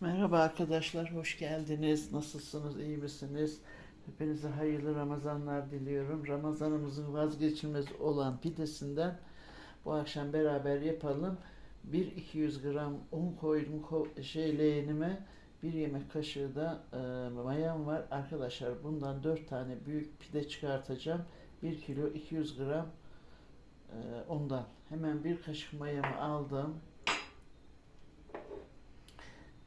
Merhaba arkadaşlar, hoş geldiniz. Nasılsınız, iyi misiniz? Hepinize hayırlı Ramazanlar diliyorum. Ramazanımızın vazgeçilmez olan pidesinden bu akşam beraber yapalım. 1-200 gram un koydum ko- şey leğenime. Bir yemek kaşığı da e, mayam var. Arkadaşlar bundan 4 tane büyük pide çıkartacağım. 1 kilo 200 gram e, ondan. Hemen bir kaşık mayamı aldım.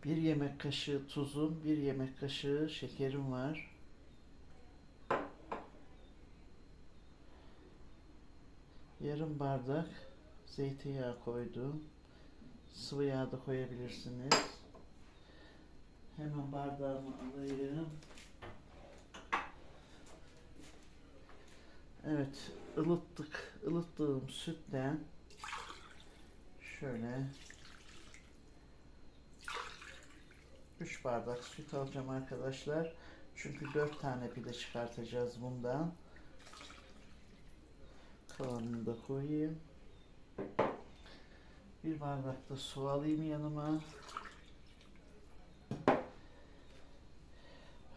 Bir yemek kaşığı tuzum, bir yemek kaşığı şekerim var. Yarım bardak zeytinyağı koydum. Sıvı yağ da koyabilirsiniz. Hemen bardağımı alayım. Evet, ılıttık. ılıttığım sütten şöyle 3 bardak süt alacağım arkadaşlar. Çünkü 4 tane pide çıkartacağız bundan. Kalanını da koyayım. Bir bardak da su alayım yanıma.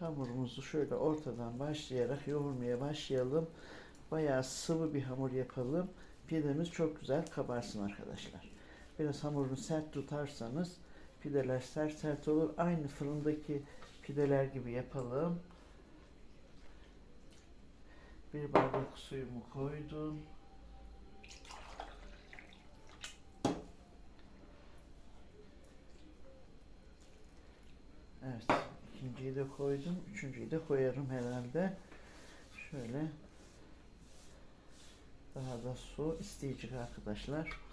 Hamurumuzu şöyle ortadan başlayarak yoğurmaya başlayalım. Bayağı sıvı bir hamur yapalım. Pidemiz çok güzel kabarsın arkadaşlar. Biraz hamurunu sert tutarsanız pideler sert sert olur. Aynı fırındaki pideler gibi yapalım. Bir bardak suyumu koydum. Evet, ikinciyi de koydum. Üçüncüyü de koyarım herhalde. Şöyle daha da su isteyecek arkadaşlar.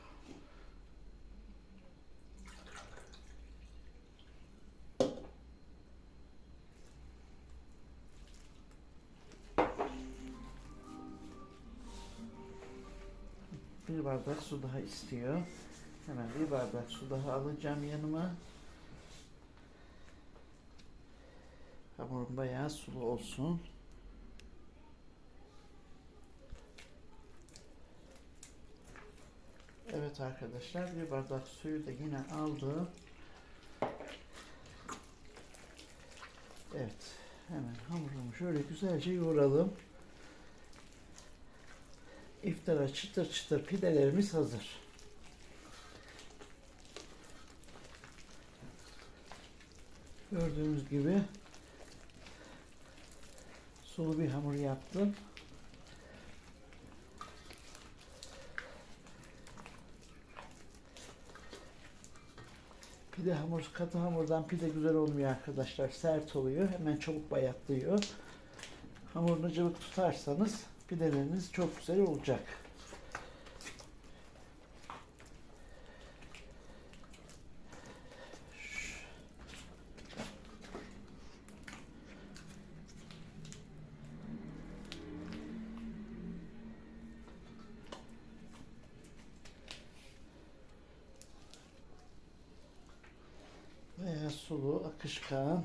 Bir bardak su daha istiyor. Hemen bir bardak su daha alacağım yanıma. Hamurum bayağı sulu olsun. Evet arkadaşlar bir bardak suyu da yine aldım. Evet hemen hamurumu şöyle güzelce yoğuralım. İftara çıtır çıtır pidelerimiz hazır. Gördüğünüz gibi sulu bir hamur yaptım. Pide hamur, katı hamurdan pide güzel olmuyor arkadaşlar. Sert oluyor. Hemen çabuk bayatlıyor. Hamurunu cıvık tutarsanız pideleriniz çok güzel olacak. Veya sulu, akışkan.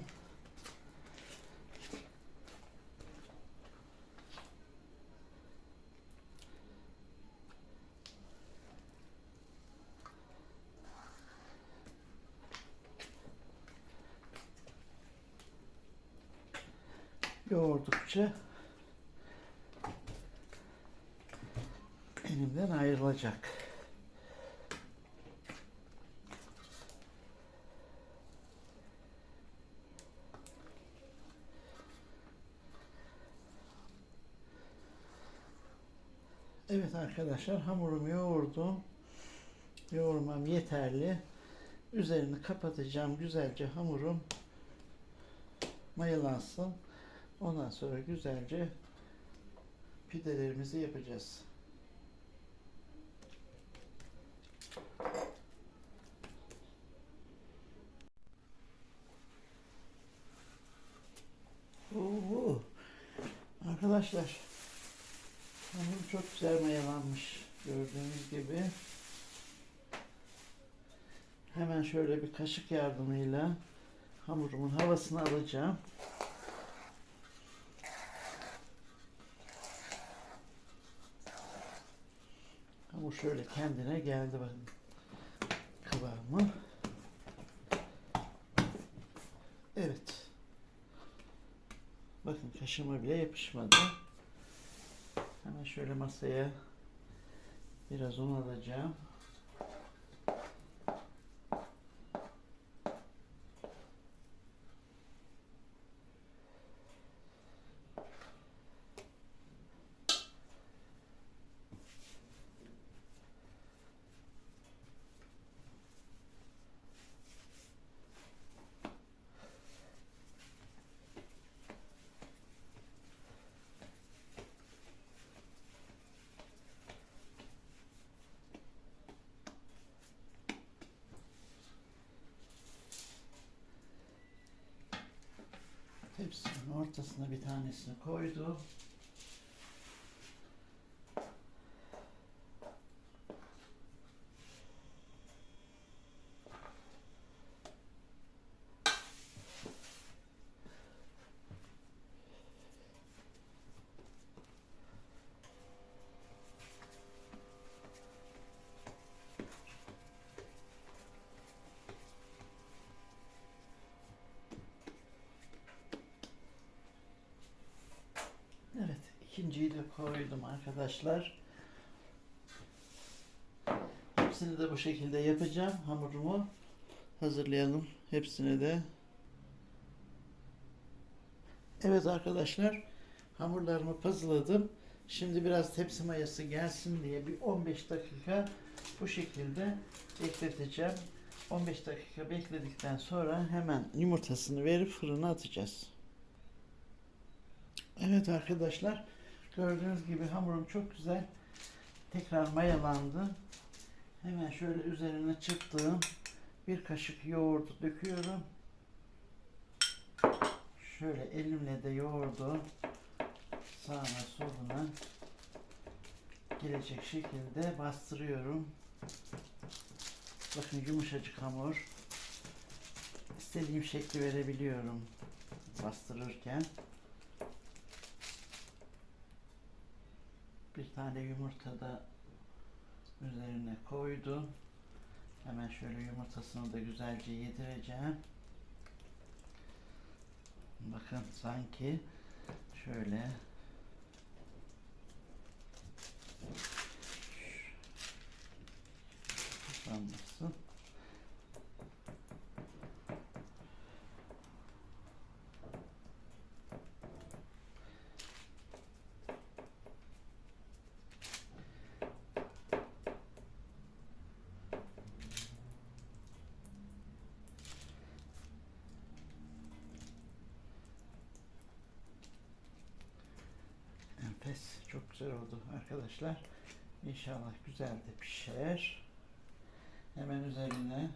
Yoğurdukça elimden ayrılacak. Evet arkadaşlar hamurumu yoğurdum. Yoğurmam yeterli. Üzerini kapatacağım güzelce hamurum mayalansın. Ondan sonra güzelce pidelerimizi yapacağız. Oo, arkadaşlar hamur çok güzel mayalanmış gördüğünüz gibi. Hemen şöyle bir kaşık yardımıyla hamurumun havasını alacağım. Hamur şöyle kendine geldi bakın kıvamı. Evet. Bakın kaşıma bile yapışmadı. Hemen şöyle masaya biraz un alacağım. Tepsinin ortasına bir tanesini koydum. Evet, ikinciyi de koydum arkadaşlar. Hepsini de bu şekilde yapacağım. Hamurumu hazırlayalım. Hepsini de. Evet arkadaşlar, hamurlarımı pazıladım. Şimdi biraz tepsi mayası gelsin diye bir 15 dakika bu şekilde bekleteceğim. 15 dakika bekledikten sonra hemen yumurtasını verip fırına atacağız. Evet arkadaşlar gördüğünüz gibi hamurum çok güzel tekrar mayalandı. Hemen şöyle üzerine çıktığım bir kaşık yoğurdu döküyorum. Şöyle elimle de yoğurdu sağına soluna gelecek şekilde bastırıyorum. Bakın yumuşacık hamur. İstediğim şekli verebiliyorum bastırırken. Tane yumurta da üzerine koydum. Hemen şöyle yumurtasını da güzelce yedireceğim. Bakın sanki şöyle Sanmasın. Çok güzel oldu arkadaşlar. İnşallah güzel de pişer. Hemen üzerine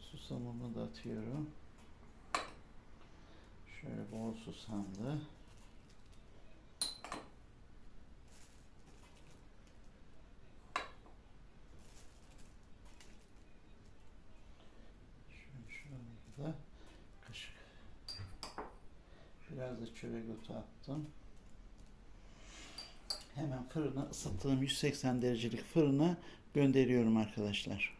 susamımı da atıyorum. Şöyle bol susamlı. Şöyle şuraya da kaşık. Biraz da çörek otu attım. Hemen fırına ısıttığım 180 derecelik fırına gönderiyorum arkadaşlar.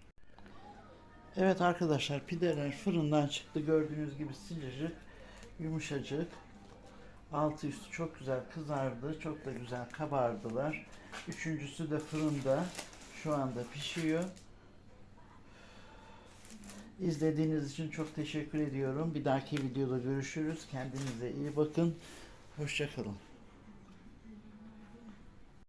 Evet arkadaşlar pideler fırından çıktı. Gördüğünüz gibi sıcacık, yumuşacık. Altı üstü çok güzel kızardı. Çok da güzel kabardılar. Üçüncüsü de fırında şu anda pişiyor. İzlediğiniz için çok teşekkür ediyorum. Bir dahaki videoda görüşürüz. Kendinize iyi bakın. Hoşçakalın.